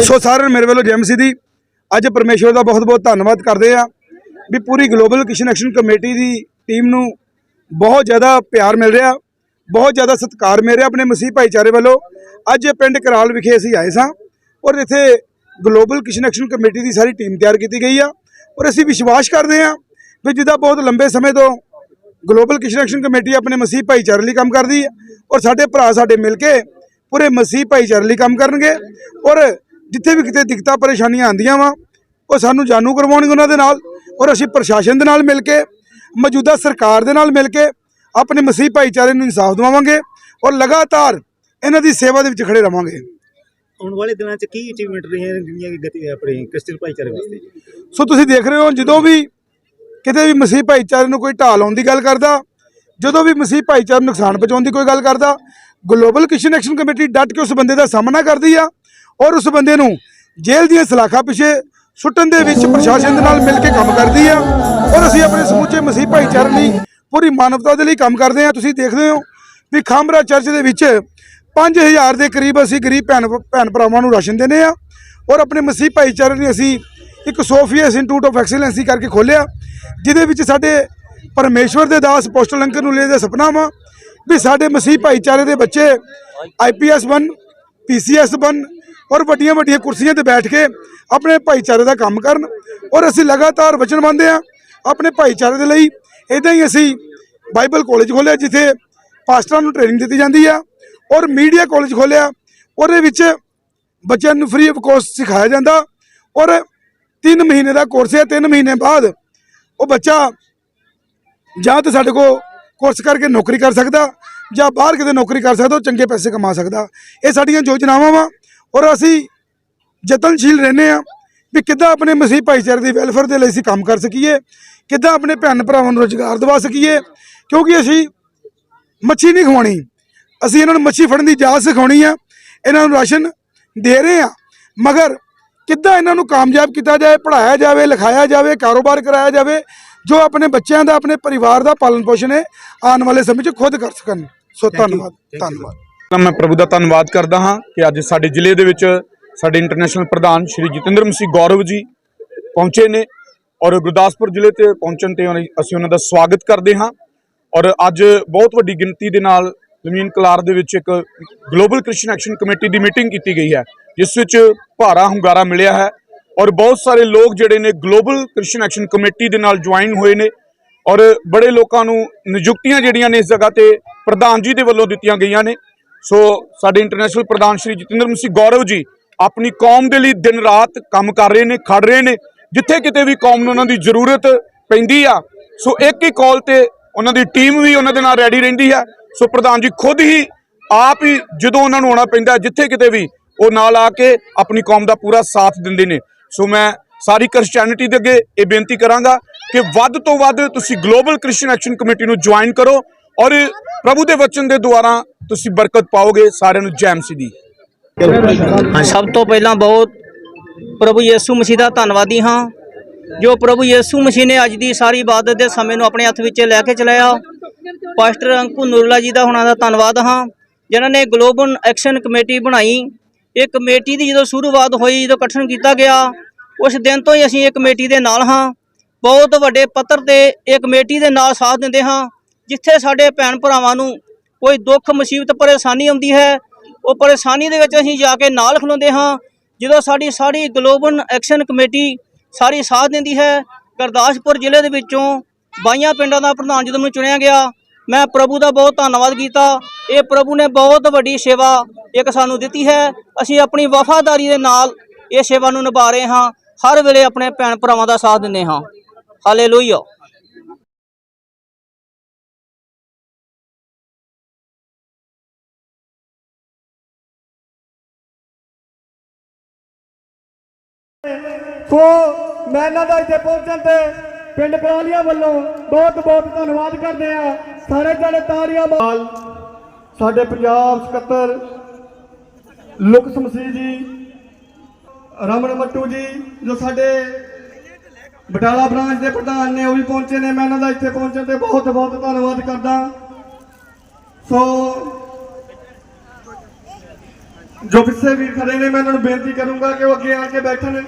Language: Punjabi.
ਸੋ ਸਾਰਿਆਂ ਨੂੰ ਮੇਰੇ ਵੱਲੋਂ ਜੈ ਮਸੀਹ ਦੀ। ਅੱਜ ਪਰਮੇਸ਼ਵਰ ਦਾ ਬਹੁਤ ਬਹੁਤ ਧੰਨਵਾਦ ਕਰਦੇ ਆ ਵੀ ਪੂਰੀ ਗਲੋਬਲ ਕਿਸ਼ਨ ਐਕਸ਼ਨ ਕਮੇਟੀ ਦੀ ਟੀਮ ਨੂੰ ਬਹੁਤ ਜ਼ਿਆਦਾ ਪਿਆਰ ਮਿਲ ਰਿਹਾ, ਬਹੁਤ ਜ਼ਿਆਦਾ ਸਤਿਕਾਰ ਮਿਲ ਰਿਹਾ ਆਪਣੇ ਮਸੀਹ ਭਾਈਚਾਰੇ ਵੱਲੋਂ। ਅੱਜ ਪਿੰਡ ਕਰਾਲ ਵਿਖੇ ਅਸੀਂ ਆਏ ਸਾਂ ਔਰ ਇੱਥੇ ਗਲੋਬਲ ਕਿਸ਼ਨ ਐਕਸ਼ਨ ਕਮੇਟੀ ਦੀ ਸਾਰੀ ਟੀਮ ਤਿਆਰ ਕੀਤੀ ਗਈ ਆ ਔਰ ਅਸੀਂ ਵਿਸ਼ਵਾਸ ਕਰਦੇ ਹਾਂ ਵੀ ਜਿੱਦਾਂ ਬਹੁਤ ਲੰਬੇ ਸਮੇਂ ਤੋਂ ਗਲੋਬਲ ਕਿਸ਼ਨ ਐਕਸ਼ਨ ਕਮੇਟੀ ਆਪਣੇ ਮਸੀਹ ਭਾਈਚਾਰੇ ਲਈ ਕੰਮ ਕਰਦੀ ਹੈ ਔਰ ਸਾਡੇ ਭਰਾ ਸਾਡੇ ਮਿਲ ਕੇ ਪੂਰੇ ਮਸੀਹ ਭਾਈਚਾਰੇ ਲਈ ਕੰਮ ਕਰਨਗੇ ਔਰ ਜਿੱਥੇ ਵੀ ਕਿਤੇ ਦਿੱਕਤਾਂ ਪਰੇਸ਼ਾਨੀਆਂ ਆਉਂਦੀਆਂ ਵਾ ਉਹ ਸਾਨੂੰ ਜਾਣੂ ਕਰਵਾਉਣਗੇ ਉਹਨਾਂ ਦੇ ਨਾਲ ਔਰ ਅਸੀਂ ਪ੍ਰਸ਼ਾਸਨ ਦੇ ਨਾਲ ਮਿਲ ਕੇ ਮੌਜੂਦਾ ਸਰਕਾਰ ਦੇ ਨਾਲ ਮਿਲ ਕੇ ਆਪਣੇ ਮਸੀਹ ਭਾਈਚਾਰੇ ਨੂੰ ਇਨਸਾਫ ਦਿਵਾਵਾਂਗੇ ਔਰ ਲਗਾਤਾਰ ਇਹਨਾਂ ਦੀ ਸੇਵਾ ਦੇ ਵਿੱਚ ਖੜੇ ਰਵਾਂਗੇ। ਆਉਣ ਵਾਲੇ ਦਿਨਾਂ 'ਚ ਕੀ ਅਚੀਵਮੈਂਟ ਕਿ ਗਤੀ ਆਪਣੇ ਕ੍ਰਿਸਚੀਅਨ ਭਾਈਚਾਰੇ ਵਾਸਤੇ? ਸੋ ਤੁਸੀਂ ਦੇਖ ਰਹੇ ਹੋ ਜਦੋਂ ਵੀ ਕਿਤੇ ਵੀ ਮਸੀਹ ਭਾਈਚਾਰੇ ਨੂੰ ਕੋਈ ਢਾਲ ਆਉਣ ਦੀ ਗੱਲ ਕਰਦਾ ਜਦੋਂ ਵੀ ਮਸੀਹ ਭਾਈਚਾਰੇ ਨੂੰ ਨੁਕਸਾਨ ਪਹੁੰਚਾਉਣ ਦੀ ਕੋਈ ਗੱਲ ਕਰਦਾ ਗਲੋਬਲ ਕਿਸ਼ਨ ਐਕਸ਼ਨ ਕਮੇਟੀ ਡਟ ਕੇ ਉਸ ਬੰਦੇ ਦਾ ਸਾਹਮਣਾ ਕਰਦੀ ਆ ਔਰ ਉਸ ਬੰਦੇ ਨੂੰ ਜੇਲ੍ਹ ਦੀਆਂ ਸਲਾਖਾਂ ਪਿੱਛੇ ਸੁੱਟਣ ਦੇ ਵਿੱਚ ਪ੍ਰਸ਼ਾਸਨ ਦੇ ਨਾਲ ਮਿਲ ਕੇ ਕੰਮ ਕਰਦੀ ਆ। ਔਰ ਅਸੀਂ ਆਪਣੇ ਸਮੁੱਚੇ ਮਸੀਹ ਭਾਈਚਾਰੇ ਲਈ ਪੂਰੀ ਮਾਨਵਤਾ ਦੇ ਲਈ ਕੰਮ ਕਰਦੇ ਆ। ਤੁਸੀਂ ਦੇਖਦੇ ਹੋ ਵੀ ਖਾਮਰਾ ਚਰਚ ਦੇ ਵਿੱਚ 5000 ਦੇ ਕਰੀਬ ਅਸੀਂ ਗਰੀਬ ਭੈਣ ਭੈਣ ਭਰਾਵਾਂ ਨੂੰ ਰਾਸ਼ਨ ਦਿੰਦੇ ਆ। ਔਰ ਆਪਣੇ ਮਸੀਹ ਭਾਈਚਾਰੇ ਨੇ ਅਸੀਂ ਇੱਕ ਸੋਫੀਆ ਇੰਸਟੀਚਿਊਟ ਆਫ ਐਕਸੀਲੈਂਸੀ ਕਰਕੇ ਖੋਲਿਆ ਜਿਹਦੇ ਵਿੱਚ ਸਾਡੇ ਪਰਮੇਸ਼ਵਰ ਦੇ ਦਾਸ ਪੋਸਟਲ ਅੰਕਰ ਨੂੰ ਲੈ ਦਾ ਸੁਪਨਾ ਵਾ ਵੀ ਸਾਡੇ ਮਸੀਹ ਭਾਈਚਾਰੇ ਦੇ ਬੱਚੇ ਆਈਪੀਐਸ ਬਣ ਪੀਸੀਐਸ ਬਣ ਔਰ ਵੱਡੀਆਂ ਵੱਡੀਆਂ ਕੁਰਸੀਆਂ ਤੇ ਬੈਠ ਕੇ ਆਪਣੇ ਭਾਈਚਾਰੇ ਦਾ ਕੰਮ ਕਰਨ। ਔਰ ਅਸੀਂ ਲਗਾਤਾਰ ਵਚਨ ਮੰਨਦੇ ਆ ਆਪਣੇ ਭਾਈਚਾਰੇ ਦੇ ਲਈ। ਇਦਾਂ ਹੀ ਅਸੀਂ ਬਾਈਬਲ ਕਾਲਜ ਖੋਲਿਆ ਜਿੱਥੇ ਪਾਸਟਰਾਂ ਨੂੰ ਟ੍ਰੇਨਿੰਗ ਦਿੱਤੀ ਜਾਂਦੀ ਆ ਔਰ ਮੀਡੀਆ ਕਾਲਜ ਖੋਲਿਆ ਉਹਦੇ ਵਿੱਚ ਬੱਚਿਆਂ ਨੂੰ ਫ੍ਰੀ ਆਫ ਕੋਸਟ ਸਿਖਾਇਆ ਜਾਂਦਾ ਔਰ 3 ਮਹੀਨੇ ਦਾ ਕੋਰਸ ਹੈ 3 ਮਹੀਨੇ ਬਾਅਦ ਉਹ ਬੱਚਾ ਜਾਂ ਤਾਂ ਸਾਡੇ ਕੋਲ ਕੋਰਸ ਕਰਕੇ ਨੌਕਰੀ ਕਰ ਸਕਦਾ ਜਾਂ ਬਾਹਰ ਕਿਤੇ ਨੌਕਰੀ ਕਰ ਸਕਦਾ, ਉਹ ਚੰਗੇ ਪੈਸੇ ਕਮਾ ਸਕਦਾ। ਇਹ ਸਾਡੀਆਂ ਯੋਜਨਾਵਾਂ ਵਾ ਔਰ ਅਸੀਂ ਯਤਨਸ਼ੀਲ ਰਹਿੰਦੇ ਆ ਵੀ ਕਿੱਦਾਂ ਆਪਣੇ ਮਸੀਹ ਭਾਈਚਾਰੇ ਦੀ ਵੈਲਫੇਅਰ ਦੇ ਲਈ ਅਸੀਂ ਕੰਮ ਕਰ ਸਕੀਏ ਕਿੱਦਾਂ ਆਪਣੇ ਭੈਣ ਭਰਾਵਾਂ ਨੂੰ ਰੋਜ਼ਗਾਰ ਦਿਵਾ ਸਕੀਏ ਕਿਉਂਕਿ ਅਸੀਂ ਮੱਛੀ ਨਹੀਂ ਖਵਾਉਣੀ। ਅਸੀਂ ਇਹਨਾਂ ਨੂੰ ਮੱਛੀ ਫੜਨ ਦੀ ਜਾਚ ਸਿਖਾਉਣੀ ਆ ਇਹਨਾਂ ਨੂੰ ਰਾਸ਼ਨ ਦੇ ਰਹੇ ਆ ਮਗਰ ਕਿੱਦਾਂ ਇਹਨਾਂ ਨੂੰ ਕਾਮਯਾਬ ਕੀਤਾ ਜਾਏ ਪੜਾਇਆ ਜਾਵੇ ਲਿਖਾਇਆ ਜਾਵੇ ਕਾਰੋਬਾਰ ਕਰਾਇਆ ਜਾਵੇ ਜੋ ਆਪਣੇ ਬੱਚਿਆਂ ਦਾ ਆਪਣੇ ਪਰਿਵਾਰ ਦਾ ਪਾਲਣ ਪੋਸ਼ਣ ਹੈ ਆਉਣ ਵਾਲੇ ਸਮੇਂ 'ਚ ਖੁਦ ਕਰ ਸਕਣ। ਸੋ ਧੰਨਵਾਦ ਧੰਨਵਾਦ। ਮੈਂ ਪ੍ਰਭੂ ਦਾ ਧੰਨਵਾਦ ਕਰਦਾ ਹਾਂ ਕਿ ਅੱਜ ਸਾਡੇ ਜ਼ਿਲ੍ਹੇ ਦੇ ਵਿੱਚ ਸਾਡੇ ਇੰਟਰਨੈਸ਼ਨਲ ਪ੍ਰਧਾਨ ਸ਼੍ਰੀ ਜਤਿੰਦਰ ਮਸੀਹ ਗੌਰਵ ਜੀ ਪਹੁੰਚੇ ਨੇ ਔਰ ਗੁਰਦਾਸਪੁਰ ਜ਼ਿਲ੍ਹੇ ਤੇ ਪਹੁੰਚਣ ਤੇ ਉਹਨਾਂ- ਅਸੀਂ ਉਹਨਾਂ ਦਾ ਸਵਾਗਤ ਕਰਦੇ ਹਾਂ। ਔਰ ਅੱਜ ਬਹੁਤ ਵੱਡੀ ਗਿਣਤੀ ਦੇ ਨਾਲ ਜ਼ਮੀਨ ਕਲਾਰ ਦੇ ਵਿੱਚ ਇੱਕ ਗਲੋਬਲ ਕ੍ਰਿਸ਼ਨ ਐਕਸ਼ਨ ਕਮੇਟੀ ਦੀ ਮੀਟਿੰਗ ਕੀਤੀ ਗਈ ਹੈ, ਜਿਸ ਵਿੱਚ ਭਾਰਾ ਹੁੰਗਾਰਾ ਮਿਲਿਆ ਹੈ ਔਰ ਬਹੁਤ ਸਾਰੇ ਲੋਕ ਜਿਹੜੇ ਨੇ ਗਲੋਬਲ ਕ੍ਰਿਸ਼ਨ ਐਕਸ਼ਨ ਕਮੇਟੀ ਦੇ ਨਾਲ ਜੁਆਇਨ ਹੋਏ ਨੇ ਔਰ ਬੜੇ ਲੋਕਾਂ ਨੂੰ ਨਿਯੁਕਤੀਆਂ ਜਿਹੜੀਆਂ ਨੇ ਇਸ ਜਗ੍ਹਾ ਤੇ ਪ੍ਰਧਾਨ ਜੀ ਦੇ ਵੱਲੋਂ ਦਿੱਤੀਆਂ ਗਈਆਂ ਨੇ। ਸੋ ਸਾਡੇ ਇੰਟਰਨੈਸ਼ਨਲ ਪ੍ਰਧਾਨ ਸ਼੍ਰੀ ਜਤਿੰਦਰ ਮਸੀਹ ਗੌਰਵ ਜੀ ਆਪਣੀ ਕੌਮ ਦੇ ਲਈ ਦਿਨ ਰਾਤ ਕੰਮ ਕਰ ਰਹੇ ਨੇ, ਖੜ ਰਹੇ ਨੇ। ਜਿੱਥੇ ਕਿਤੇ ਵੀ ਕੌਮ ਨੂੰ ਉਹਨਾਂ ਦੀ ਜ਼ਰੂਰਤ ਪੈਂਦੀ ਆ, ਸੋ ਇੱਕ ਹੀ ਕਾਲ ਤੇ ਉਹਨਾਂ ਦੀ ਟੀਮ ਵੀ ਉਹਨਾਂ ਦੇ ਨਾਲ ਰੈਡੀ ਰਹਿੰਦੀ ਆ। ਸੋ ਪ੍ਰਧਾਨ ਜੀ, ਖੁਦ ਹੀ ਆਪ ਹੀ ਜਦੋਂ ਉਹਨਾਂ ਨੂੰ ਆਉਣਾ ਪੈਂਦਾ, ਜਿੱਥੇ ਕਿਤੇ ਵੀ ਉਹ ਨਾਲ ਆ ਕੇ ਆਪਣੀ ਕੌਮ ਦਾ ਪੂਰਾ ਸਾਥ ਦਿੰਦੇ ਨੇ। ਸੋ ਮੈਂ ਸਾਰੀ ਕ੍ਰਿਸਚੀਅਨਿਟੀ ਦੇ ਅੱਗੇ ਇਹ ਬੇਨਤੀ ਕਰਾਂਗਾ ਕਿ ਵੱਧ ਤੋਂ ਵੱਧ ਤੁਸੀਂ ਗਲੋਬਲ ਕ੍ਰਿਸਚੀਅਨ ਐਕਸ਼ਨ ਕਮੇਟੀ ਨੂੰ ਜੁਆਇਨ ਕਰੋ। ਔਰ ਪ੍ਰਭੂ ਦੇ ਵਚਨ ਦੇ ਦੁਆਰਾ ਤੁਸੀਂ ਬਰਕਤ ਪਾਓਗੇ ਸਾਰਿਆਂ ਨੂੰ ਜੈ ਮਸੀਹ ਦੀ। ਸਭ ਤੋਂ ਪਹਿਲਾਂ ਬਹੁਤ ਪ੍ਰਭੂ ਯੀਸ਼ੂ ਮਸੀਹ ਦਾ ਧੰਨਵਾਦੀ ਹਾਂ, ਜੋ ਪ੍ਰਭੂ ਯੀਸ਼ੂ ਮਸੀਹ ਨੇ ਅੱਜ ਦੀ ਸਾਰੀ ਇਬਾਦਤ ਦੇ ਸਮੇਂ ਨੂੰ ਆਪਣੇ ਹੱਥ ਵਿੱਚ ਲੈ ਕੇ ਚਲਾਇਆ। ਪਾਸਟਰ ਅੰਕੂ ਨੂਰਲਾ ਜੀ ਦਾ ਹੁਣਾਂ ਦਾ ਧੰਨਵਾਦ ਹਾਂ, ਜਿਨ੍ਹਾਂ ਨੇ ਗਲੋਬਲ ਐਕਸ਼ਨ ਕਮੇਟੀ ਬਣਾਈ। ਇਹ ਕਮੇਟੀ ਦੀ ਜਦੋਂ ਸ਼ੁਰੂਆਤ ਹੋਈ, ਜਦੋਂ ਗਠਨ ਕੀਤਾ ਗਿਆ, ਉਸ ਦਿਨ ਤੋਂ ਹੀ ਅਸੀਂ ਇਹ ਕਮੇਟੀ ਦੇ ਨਾਲ ਹਾਂ। ਬਹੁਤ ਵੱਡੇ ਪੱਧਰ ਤੇ ਇਹ ਕਮੇਟੀ ਦੇ ਨਾਲ ਸਾਥ ਦਿੰਦੇ ਹਾਂ। ਜਿੱਥੇ ਸਾਡੇ ਭੈਣ ਭਰਾਵਾਂ ਨੂੰ ਕੋਈ ਦੁੱਖ, ਮੁਸੀਬਤ, ਪਰੇਸ਼ਾਨੀ ਆਉਂਦੀ ਹੈ, ਉਹ ਪਰੇਸ਼ਾਨੀ ਦੇ ਵਿੱਚ ਅਸੀਂ ਜਾ ਕੇ ਨਾਲ ਖਲੋਂਦੇ ਹਾਂ। ਜਦੋਂ ਸਾਡੀ ਸਾਰੀ ਗਲੋਬਲ ਐਕਸ਼ਨ ਕਮੇਟੀ ਸਾਰੀ ਸਾਥ ਦਿੰਦੀ ਹੈ, ਗੁਰਦਾਸਪੁਰ ਜ਼ਿਲ੍ਹੇ ਦੇ ਵਿੱਚੋਂ ਬਾਈਆਂ ਪਿੰਡਾਂ ਦਾ ਪ੍ਰਧਾਨ ਜਦੋਂ ਮੈਨੂੰ ਚੁਣਿਆ ਗਿਆ, ਮੈਂ ਪ੍ਰਭੂ ਦਾ ਬਹੁਤ ਧੰਨਵਾਦ ਕੀਤਾ। ਇਹ ਪ੍ਰਭੂ ਨੇ ਬਹੁਤ ਵੱਡੀ ਸੇਵਾ ਇੱਕ ਸਾਨੂੰ ਦਿੱਤੀ ਹੈ। ਅਸੀਂ ਆਪਣੀ ਵਫਾਦਾਰੀ ਦੇ ਨਾਲ ਇਹ ਸੇਵਾ ਨੂੰ ਨਿਭਾ ਰਹੇ ਹਾਂ। ਹਰ ਵੇਲੇ ਆਪਣੇ ਭੈਣ ਭਰਾਵਾਂ ਦਾ ਸਾਥ ਦਿੰਦੇ ਹਾਂ। ਹਾਲੇਲੂਇਆ ਸੋ ਮੈਂ ਇਹਨਾਂ ਦਾ ਇੱਥੇ ਪਹੁੰਚਣ ਤੇ ਪਿੰਡ ਪਰਾਲੀਆਂ ਵੱਲੋਂ ਬਹੁਤ ਬਹੁਤ ਧੰਨਵਾਦ ਕਰਦੇ ਆ ਸਾਰੇ ਜਣੇ ਤਾੜੀਆਂ ਨਾਲ ਸਾਡੇ ਪੰਜਾਬ ਸਕੱਤਰ ਲੁਕ ਸਮਸੀ ਜੀ, ਰਮਨ ਮੱਟੂ ਜੀ, ਜੋ ਸਾਡੇ ਬਟਾਲਾ ਬ੍ਰਾਂਚ ਦੇ ਪ੍ਰਧਾਨ ਨੇ ਉਹ ਵੀ ਪਹੁੰਚੇ ਨੇ। ਮੈਂ ਇਹਨਾਂ ਦਾ ਇੱਥੇ ਪਹੁੰਚਣ ਤੇ ਬਹੁਤ ਬਹੁਤ ਧੰਨਵਾਦ ਕਰਦਾ। ਸੋ ਜੋ ਕਿਸੇ ਵੀ ਖੜੇ ਨੇ, ਮੈਂ ਉਹਨਾਂ ਨੂੰ ਬੇਨਤੀ ਕਰੂੰਗਾ ਕਿ ਉਹ ਅੱਗੇ ਆ ਕੇ ਬੈਠਣ।